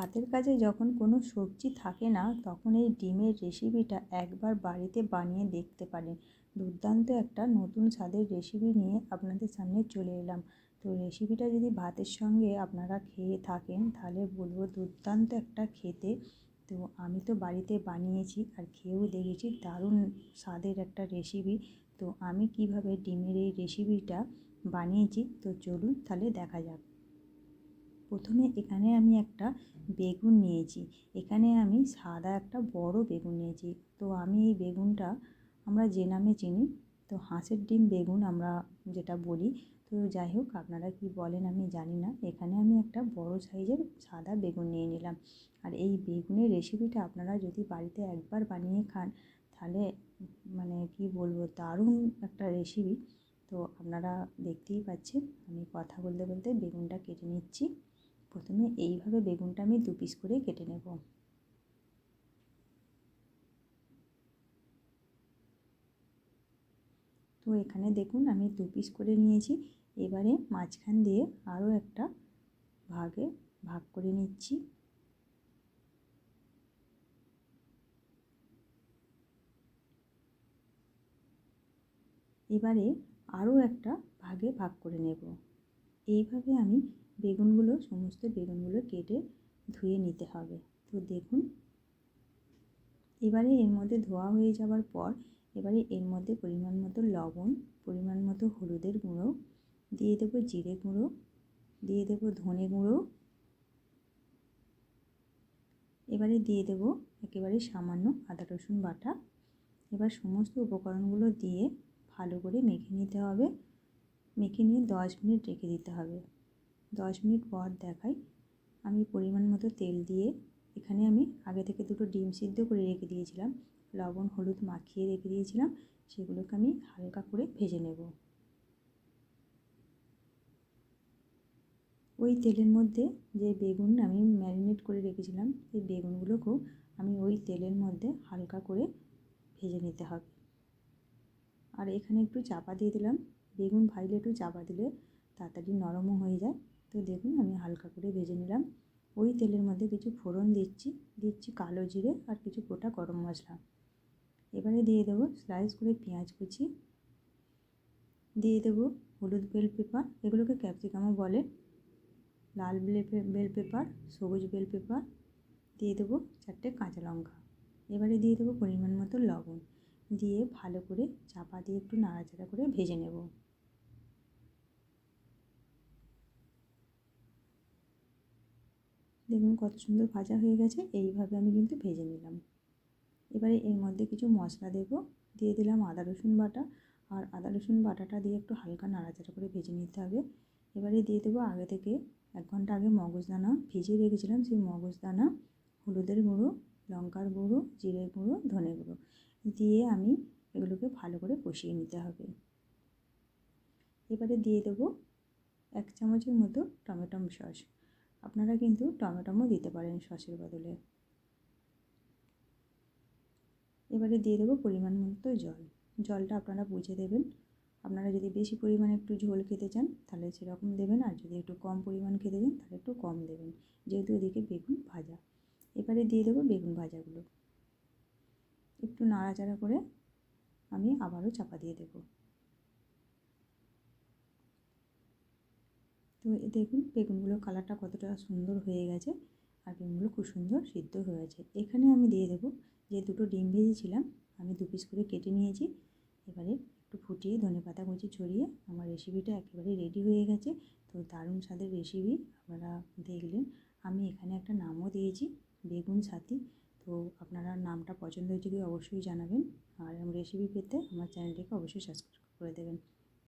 হাতের কাছে যখন কোনো সবজি থাকে না, তখন এই ডিমের রেসিপিটা একবার বাড়িতে বানিয়ে দেখতে পারেন। দুর্দান্ত একটা নতুন স্বাদের রেসিপি নিয়ে আপনাদের সামনে চলে এলাম। তো রেসিপিটা যদি ভাতের সঙ্গে আপনারা খেয়ে থাকেন, তাহলে বলব দুর্দান্ত একটা খেতে। তো আমি তো বাড়িতে বানিয়েছি আর খেয়েও দেখেছি দারুণ স্বাদের একটা রেসিপি তো আমি কীভাবে ডিমের এই রেসিপিটা বানিয়েছি, তো চলুন তাহলে দেখা যাক। প্রথমে এখানে আমি একটা বেগুন নিয়েছি। এখানে আমি সাদা একটা বড় বেগুন নিয়েছি। তো আমি এই বেগুনটা আমরা যে নামে চিনি, তো হাঁসের ডিম বেগুন আমরা যেটা বলি। তো যাই হোক, আপনারা কি বলেন আমি জানি না। এখানে আমি একটা বড় সাইজের সাদা বেগুন নিয়ে নিলাম। আর এই বেগুনের রেসিপিটা আপনারা যদি বাড়িতে একবার বানিয়ে খান, তাহলে মানে কি বলব, দারুণ একটা রেসিপি। তো আপনারা দেখতেই পাচ্ছেন, আমি কথা বলতে বলতে বেগুনটা কেটে নিচ্ছি। প্রথমে এইভাবে বেগুনটা আমি দু পিস করে কেটে নেব। তো এখানে দেখুন আমি দু পিস করে নিয়েছি, এবারে মাঝখান দিয়ে আরও একটা ভাগে ভাগ করে নিচ্ছি। এবারে আরও একটা ভাগে ভাগ করে নেব। এইভাবে আমি বেগুনগুলো, সমস্ত বেগুনগুলো কেটে ধুয়ে নিতে হবে। তো দেখুন, এবারে এর মধ্যে ধোয়া হয়ে যাওয়ার পর এবারে এর মধ্যে পরিমাণ মতো লবণ, পরিমাণ মতো হলুদের গুঁড়ো, দিয়ে দেবো জিরে গুঁড়ো, দিয়ে দেবো ধনে গুঁড়ো। এবারে দিয়ে দেবো একেবারে সামান্য আদা, রসুন বাটা। এবার সমস্ত উপকরণগুলো দিয়ে ভালো করে মেখে নিতে হবে। মেখে নিয়ে দশ মিনিট রেখে দিতে হবে। দশ মিনিট পর দেখাই, আমি পরিমাণ মতো তেল দিয়ে এখানে আমি আগে থেকে দুটো ডিম সিদ্ধ করে রেখে দিয়েছিলাম। লবণ, হলুদ মাখিয়ে রেখে দিয়েছিলাম। সেগুলোকে আমি হালকা করে ভেজে নেব। ওই তেলের মধ্যে যে বেগুন আমি ম্যারিনেট করে রেখেছিলাম, সেই বেগুনগুলোকেও আমি ওই তেলের মধ্যে হালকা করে ভেজে নিতে হবে। আর এখানে একটু চাপা দিয়ে দিলাম। বেগুন ভাজলে একটু চাপা দিলে তাড়াতাড়ি নরমও হয়ে যায়। তো দেখুন আমি হালকা করে ভেজে নিলাম। ওই তেলের মধ্যে কিছু ফোড়ন দিচ্ছি দিচ্ছি কালো জিরে আর কিছু গোটা গরম মশলা। এবারে দিয়ে দেবো স্লাইস করে পেঁয়াজ কুচি। দিয়ে দেবো হলুদ বেল পেপার এগুলোকে ক্যাপসিকামও বলে। লাল বেল বেল পেপার সবুজ বেল পেপার দিয়ে দেবো চারটে কাঁচা লঙ্কা। এবারে দিয়ে দেবো পরিমাণ মতো লবণ। দিয়ে ভালো করে চাপা দিয়ে একটু নাড়াচাড়া করে ভেজে নেব। দেখুন কত সুন্দর ভাজা হয়ে গেছে, এইভাবে আমি কিন্তু ভেজে নিলাম। এবারে এর মধ্যে কিছু মশলা দেব, দিয়ে দিলাম আদা রসুন বাটা, আর আদা রসুন বাটাটা দিয়ে একটু হালকা নাড়াচাড়া করে ভেজে নিতে হবে। এবারে দিয়ে দেবো আগে থেকে এক ঘণ্টা আগে মগজ দানা ভিজিয়ে রেখেছিলাম সেই মগজদানা, হলুদের গুঁড়ো লঙ্কার গুঁড়ো জিরে গুঁড়ো, ধনে গুঁড়ো দিয়ে আমি এগুলোকে ভালো করে কষিয়ে নিতে হবে। এবারে দিয়ে দেবো এক চামচের মতো টমেটো সস। আপনারা কিন্তু টমেটোমও দিতে পারেন সসের বদলে। এবারে দিয়ে দেবো পরিমাণ মতো জল। জলটা আপনারা বুঝে দেবেন। আপনারা যদি বেশি পরিমাণে একটু ঝোল খেতে চান, তাহলে সেরকম দেবেন। আর যদি একটু কম পরিমাণ খেতে চান, তাহলে একটু কম দেবেন। যেহেতু এদিকে বেগুন ভাজা। এবারে দিয়ে দেবো বেগুন ভাজাগুলো। একটু নাড়াচাড়া করে আমি আবারও চাপা দিয়ে দেবো। তো দেখুন বেগুনগুলো কালারটা কতটা সুন্দর হয়ে গেছে আর বেগুনগুলো খুব সুন্দর সিদ্ধ হয়ে গেছে। এখানে আমি দিয়ে দেবো যে দুটো ডিম ভেজেছিলাম, আমি দু পিস করে কেটে নিয়েছি। এবারে একটু ফুটিয়ে ধনে পাতা কুচি ছড়িয়ে আমার রেসিপিটা একেবারে রেডি হয়ে গেছে। তো দারুণ স্বাদের রেসিপি আপনারা দেখলেন। আমি এখানে একটা নামও দিয়েছি। বেগুন ছাতি। তো আপনারা নামটা পছন্দ হয়েছে কি অবশ্যই জানাবেন। আর রেসিপি পেতে আমার চ্যানেলটিকে অবশ্যই সাবস্ক্রাইব করে দেবেন।